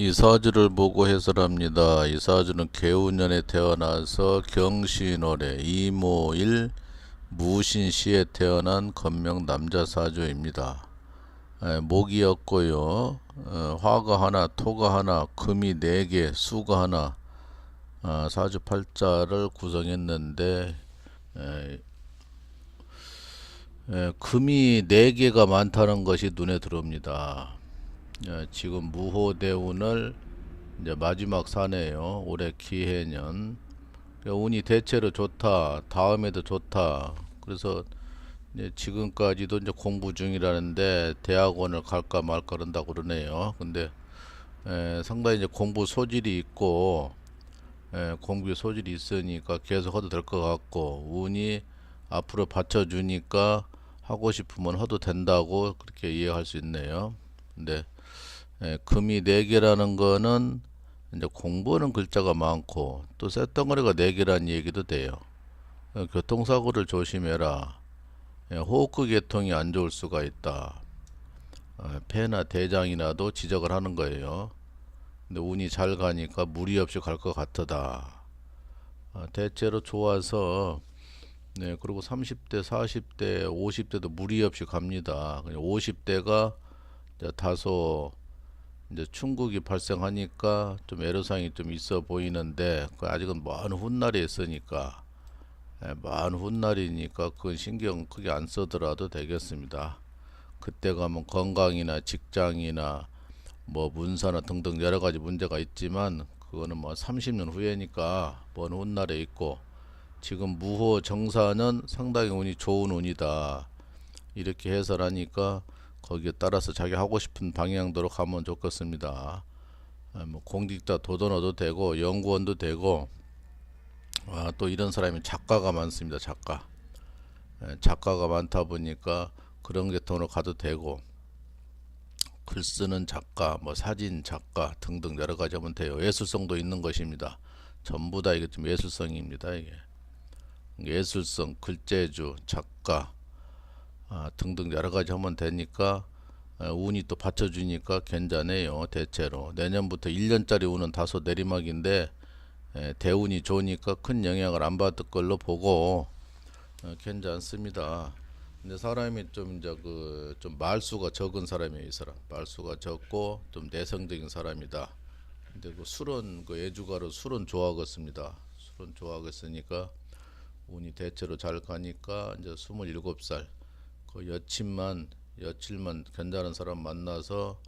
이 사주를 보고 해설합니다. 이 사주는 개우년에 태어나서 경신월에 이모일 무신시에 태어난 건명 남자 사주입니다. 에, 목이었고요. 어, 화가 하나, 토가 하나, 금이 네 개, 수가 하나, 아, 사주 팔자를 구성했는데 금이 네 개가 많다는 것이 눈에 들어옵니다. 예, 지금 무호대운을 이제 마지막 사네요. 올해 기해년. 그러니까 운이 대체로 좋다. 다음에도 좋다. 그래서 이제 지금까지도 이제 공부 중이라는데 대학원을 갈까 말까 그런다고 그러네요. 근데 에, 상당히 이제 공부 소질이 있고 에, 공부 소질이 있으니까 계속 해도 될 것 같고 운이 앞으로 받쳐주니까 하고 싶으면 해도 된다고 그렇게 이해할 수 있네요. 근데 예, 금이 네 개라는 거는 이제 공부하는 글자가 많고 또 쇳덩어리가 네 개라는 얘기도 돼요. 어, 교통사고를 조심해라. 예, 호흡기 계통이 안 좋을 수가 있다. 어, 폐나 대장이나도 지적을 하는 거예요. 근데 운이 잘 가니까 무리 없이 갈 것 같다. 어, 대체로 좋아서 네, 그리고 30대, 40대, 50대도 무리 없이 갑니다. 50대가 다소 이제 충국이 발생하니까 좀 애로사항이 좀 있어 보이는데 그 아직은 먼 훗날이 있으니까 예, 먼 훗날이니까 그건 신경 크게 안 써더라도 되겠습니다. 그때 가면 건강이나 직장이나 뭐 문사나 등등 여러 가지 문제가 있지만 그거는 뭐 30년 후에니까 먼 훗날에 있고 지금 무호 정사는 상당히 운이 좋은 운이다. 이렇게 해설하니까 거기에 따라서 자기 하고 싶은 방향대로 가면 좋겠습니다. 아, 뭐 공직자 도전어도 되고 연구원도 되고 아, 또 이런 사람이 작가가 많습니다. 작가 예, 작가가 많다 보니까 그런 계통으로 가도 되고 글 쓰는 작가, 뭐 사진 작가 등등 여러 가지 하면 돼요. 예술성도 있는 것입니다. 전부 다 이게 좀 예술성입니다. 이게 예술성, 글재주, 작가 아, 등등 여러 가지 하면 되니까 아, 운이 또 받쳐주니까 괜찮아요. 대체로 내년부터 1년짜리 운은 다소 내리막인데 에, 대운이 좋으니까 큰 영향을 안 받을 걸로 보고 어, 괜찮습니다. 근데 사람이 좀 이제 그 좀 말수가 적은 사람이에요. 이 사람 말수가 적고 좀 내성적인 사람이다. 근데 그 술은 그 애주가로 술은 좋아하겠습니다. 술은 좋아하겠으니까 운이 대체로 잘 가니까 이제 27살 그 여친만 여칠만 괜찮은 사람 만나서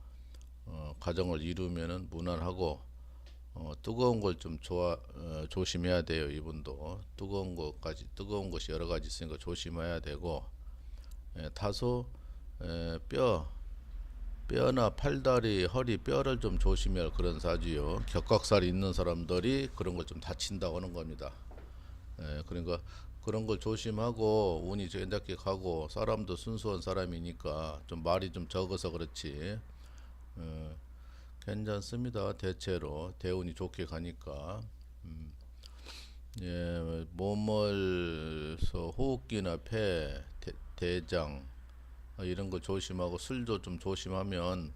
어, 가정을 이루면은 무난하고 어, 뜨거운 걸 좀 좋아 어, 조심해야 돼요 이분도. 뜨거운 것까지 뜨거운 것이 여러 가지 있으니까 조심해야 되고 예, 다소 에, 뼈 뼈나 팔다리 허리 뼈를 좀 조심해야 할 그런 사주요. 격각살이 있는 사람들이 그런 걸 좀 다친다고 하는 겁니다. 예, 그러니까 그런 걸 조심하고 운이 괜찮게 가고 사람도 순수한 사람이니까 좀 말이 좀 적어서 그렇지. 어, 괜찮습니다. 대체로. 대운이 좋게 가니까. 음, 예, 몸을서 호흡기나 폐 대, 대장 어, 이런 거 조심하고 술도 좀 조심하면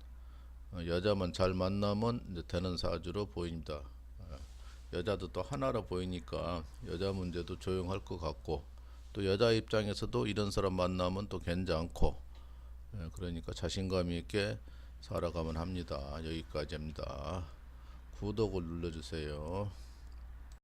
어, 여자만 잘 만나면 이제 되는 사주로 보입니다. 어, 여자도 또 하나로 보이니까 여자 문제도 조용할 것 같고 또 여자 입장에서도 이런 사람 만나면 또 괜찮고 예, 그러니까 자신감 있게 살아가면 합니다. 여기까지입니다. 구독을 눌러주세요.